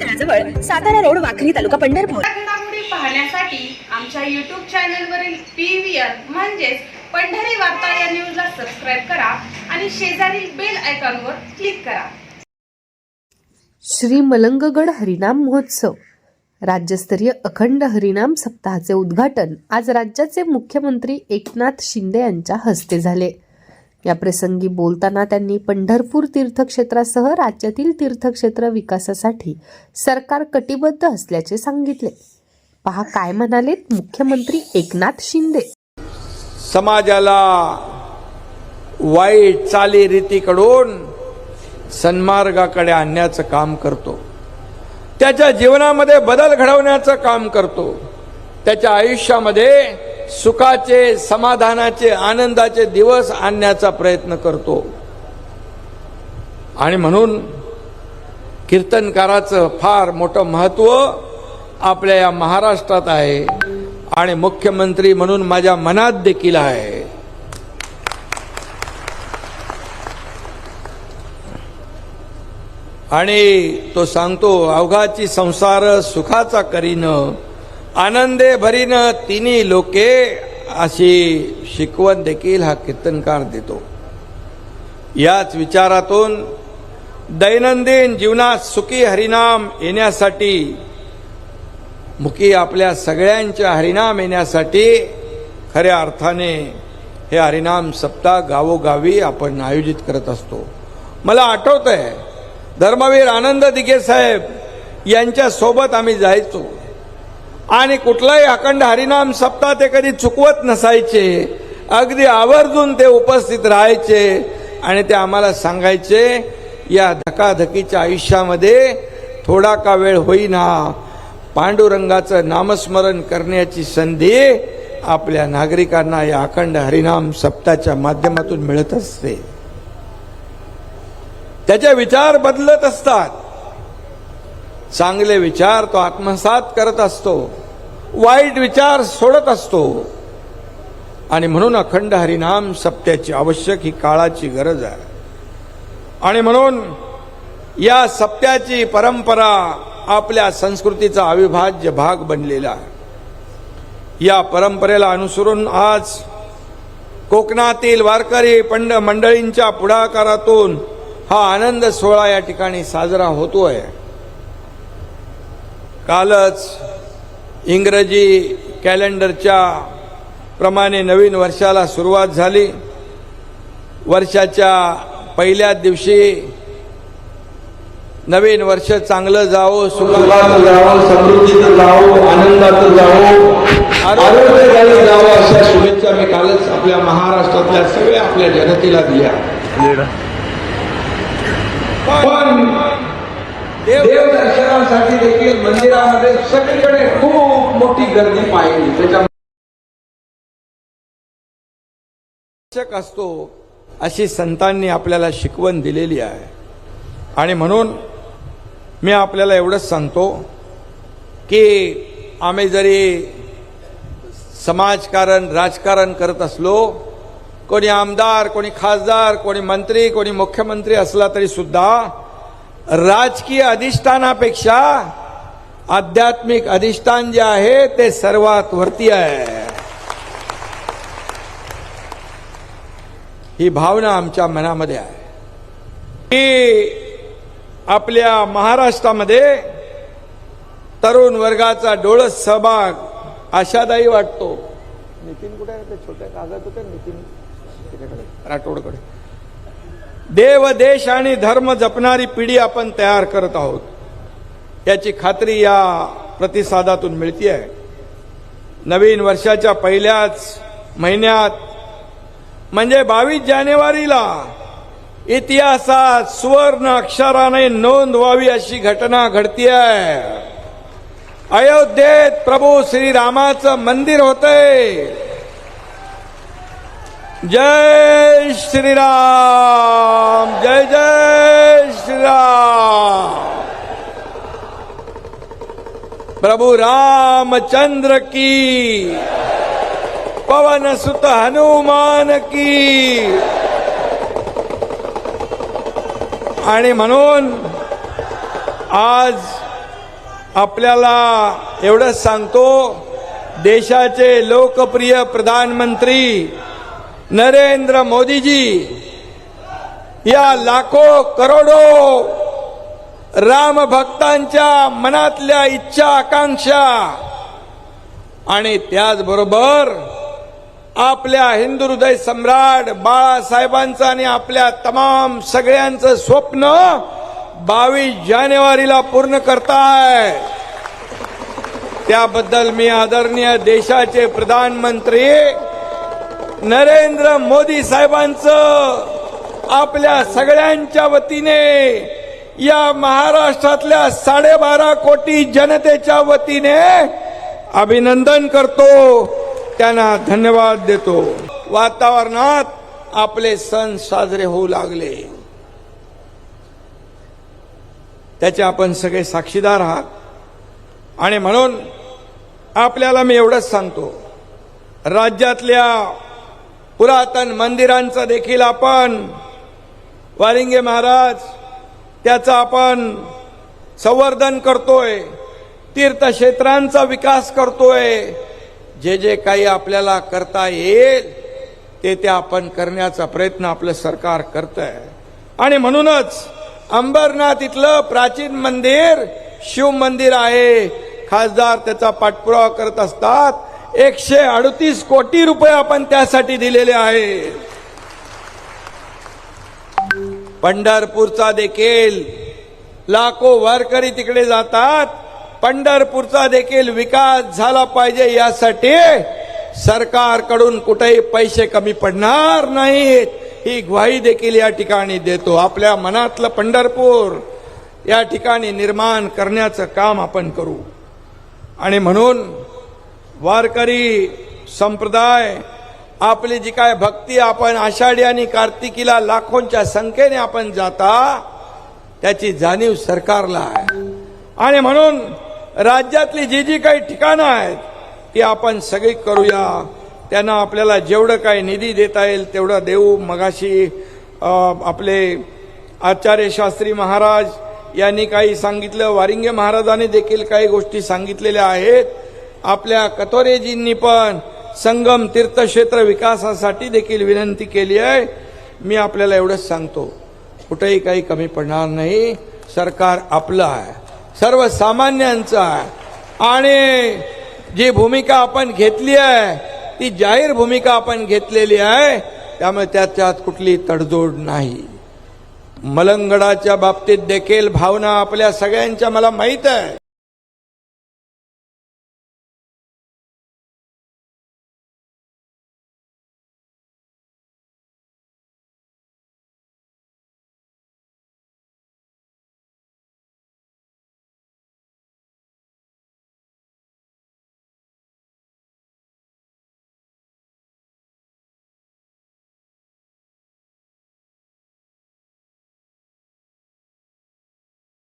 तळाजवळ Satara road Wakhari तालुका पंढरपूर. पाहण्यासाठी आमच्या YouTube चॅनलवरील पी व्ही आर म्हणजेच पंढरी वार्ता या न्यूजला सबस्क्राईब करा आणि शेजारील बेल आयकॉनवर क्लिक करा. श्री मलंगगड हरिनाम महोत्सव. राज्यस्तरीय अखंड हरिनाम सप्ताहाचे उद्घाटन आज राज्याचे मुख्यमंत्री एकनाथ शिंदे यांच्या हस्ते झाले. या प्रसंगी बोलताना त्यांनी पंढरपूर तीर्थक्षेत्रासह राज्यातील तीर्थक्षेत्र विकासासाठी सरकार कटिबद्ध असल्याचे सांगितले. पहा काय म्हणालेत मुख्यमंत्री एकनाथ शिंदे. समाजाला वाईट चालीरीतीकडून सन्मार्गाकडे आणण्याचं काम करतो. त्याच्या जीवनामध्ये बदल घडवण्याचं काम करतो. त्याच्या आयुष्यामध्ये सुखाचे समाधानाचे आनंदाचे दिवस आणण्याचा प्रयत्न करतो. आणि म्हणून कीर्तनकाराचं फार मोठं महत्त्व आपल्या या महाराष्ट्रात आहे. आणि मुख्यमंत्री म्हणून माझ्या मनात देखील आहे. आणि तो सांगतो अवघाची संसार सुखाचा करीन. आनंदे भरीनं तिन्ही लोके अशी शिकवण देखील हा कीर्तनकार देतो. याच विचारातून दैनंदिन जीवनात सुखी हरिनाम येण्यासाठी मुखी आपल्या सगळ्यांच्या हरिनाम येण्यासाठी खऱ्या अर्थाने हे हरिनाम सप्ताह गावोगावी आपण आयोजित करत असतो. मला आठवत आहे धर्मवीर आनंद दिघे साहेब यांच्यासोबत आम्ही जायचो. आणि कुठलाही अखंड हरिनाम सप्ताह ते कधी चुकवत नसायचे. अगदी आवर्जून ते उपस्थित राहायचे आणि ते आम्हाला सांगायचे या धकाधकीच्या आयुष्यामध्ये थोडा का वेळ होईना पांडुरंगाचं नामस्मरण करण्याची संधी आपल्या नागरिकांना या अखंड हरिनाम सप्ताच्या माध्यमातून मिळत असते. त्याचे विचार बदलत असतात. चांगले विचार तो आत्मसात करत असतो. वाईट विचार सोडत असतो. आणि म्हणून अखंड हरिनाम सप्त्याची आवश्यक ही काळाची गरज आहे. आणि म्हणून या सप्त्याची परंपरा आपल्या संस्कृतीचा अविभाज्य भाग बनलेला आहे. या परंपरेला अनुसरून आज कोकणातील वारकरी पंड मंडळींच्या पुढाकारातून हा आनंद सोहळा या ठिकाणी साजरा होतोय. कालच इंग्रजी कॅलेंडरच्या प्रमाणे नवीन वर्षाला सुरुवात झाली. वर्षाच्या पहिल्याच दिवशी नवीन वर्ष चांगलं जावं सुखात जावं समृद्धीत जावं आनंदात जावं आरोग्यदायी जावं अशा शुभेच्छा मी कालच आपल्या महाराष्ट्रातल्या सगळ्या आपल्या जनतेला दिल्या. पण देव दर्शनासाठी देखील मंदिरामध्ये सगळीकडे खूप मोठी गर्दी पाहिली. त्याच्या आवश्यक असतो अशी संतांनी आपल्याला शिकवण दिलेली आहे. आणि म्हणून मी आपल्याला एवढंच सांगतो की आम्ही जरी समाजकारण राजकारण करत असलो कोणी आमदार कोणी खासदार कोणी मंत्री कोणी मुख्यमंत्री असला तरी सुद्धा राजकीय अधिष्ठानापेक्षा आध्यात्मिक अधिष्ठान जे आहे ते सर्वात वरती आहे. ही भावना आमच्या मनामध्ये आहे. की आपल्या महाराष्ट्रामध्ये तरुण वर्गाचा डोळस सहभाग आशादायी वाटतो. नितीन कुठे आहे? ते छोट्या कागद होते नितीन त्याच्याकडे राठोडकडे. देव देश आणि धर्म जपणारी पिढी आपण तयार करत आहोत. याची खात्री या प्रतिसादातून मिळते आहे नवीन वर्षाच्या पहिल्याच महिन्यात म्हणजे बावीस जानेवारीला इतिहासात सुवर्ण अक्षराने नोंद व्हावी अशी घटना घडतीय. अयोध्येत प्रभू श्रीरामाचं मंदिर होतंय. जय श्रीराम जय जय श्रीराम। प्रभु रामचंद्र की पवन सुत हनुमान की। आणि म्हणून आज आपल्याला एवढंच सांगतो देशाचे लोकप्रिय प्रधानमंत्री नरेंद्र मोदीजी या लाखो करोडो राम भक्तांच्या मनातल्या इच्छा आकांक्षा आणि त्याचबरोबर आपल्या हिंदू हृदय सम्राट बाळासाहेबांचं आणि आपल्या तमाम सगळ्यांचं स्वप्न बावीस जानेवारीला पूर्ण करताय. त्याबद्दल मी आदरणीय देशाचे प्रधानमंत्री नरेंद्र मोदी साहेबांचं आपल्या सगळ्यांच्या वतीने या महाराष्ट्रातल्या साडेबारा कोटी जनतेच्या वतीने अभिनंदन करतो. त्यांना धन्यवाद देतो. वातावरणात आपले सण साजरे होऊ लागले. त्याचे आपण सगळे साक्षीदार आहात. आणि म्हणून आपल्याला मी एवढंच सांगतो. राज्यातल्या पुरातन मंदिरांचं देखील आपण वारिंगे महाराज त्याचं आपण संवर्धन करतोय तीर्थक्षेत्रांचा विकास करतोय. जे जे काही आपल्याला करता येईल ते ते आपण करण्याचा प्रयत्न आपलं सरकार करत आहे आणि म्हणूनच अंबरनाथ इथलं प्राचीन मंदिर शिव मंदिर आहे. खासदार त्याचा पाठपुरावा करत असतात. एकशे अडतीस कोटी रुपये आपण त्यासाठी दिलेले आहेत. पंढरपूरचा देखील लाखो वारकरी तिकडे जातात. पंढरपूरचा देखील विकास झाला पाहिजे यासाठी सरकारकडून कुठेही पैसे कमी पडणार नाहीत. ही ग्वाही देखील या ठिकाणी देतो. आपल्या मनातलं पंढरपूर या ठिकाणी निर्माण करण्याचं काम आपण करू. आणि म्हणून वारकरी संप्रदाय आपली जी काय भक्ती आपण आषाढी आणि कार्तिकीला लाखोंच्या संख्येने आपण जाता त्याची जाणीव सरकारला आहे. आणि म्हणून राज्यातली जी जी काही ठिकाणं आहेत ती आपण सगळी करूया. त्यांना आपल्याला जेवढं काही निधी देता येईल तेवढं देऊ. मगाशी आपले आचार्य शास्त्री महाराज यांनी काही सांगितलं. वारिंगे महाराजांनी देखील काही गोष्टी सांगितलेल्या आहेत. आपल्या कतोरेजींनी पण संगम तीर्थक्षेत्र विकासासाठी देखील विनंती केली आहे. मी आपल्याला एवढंच सांगतो. कुठेही काही कमी पडणार नाही. सरकार आपलं आहे. सर्वसामान्यांचं आहे. आणि जी भूमिका आपण घेतली आहे ती जाहीर भूमिका आपण घेतलेली आहे त्यामुळे त्याच्यात कुठली तडजोड नाही. मलंगडाच्या बाबतीत देखील भावना आपल्या सगळ्यांच्या मला माहीत आहे.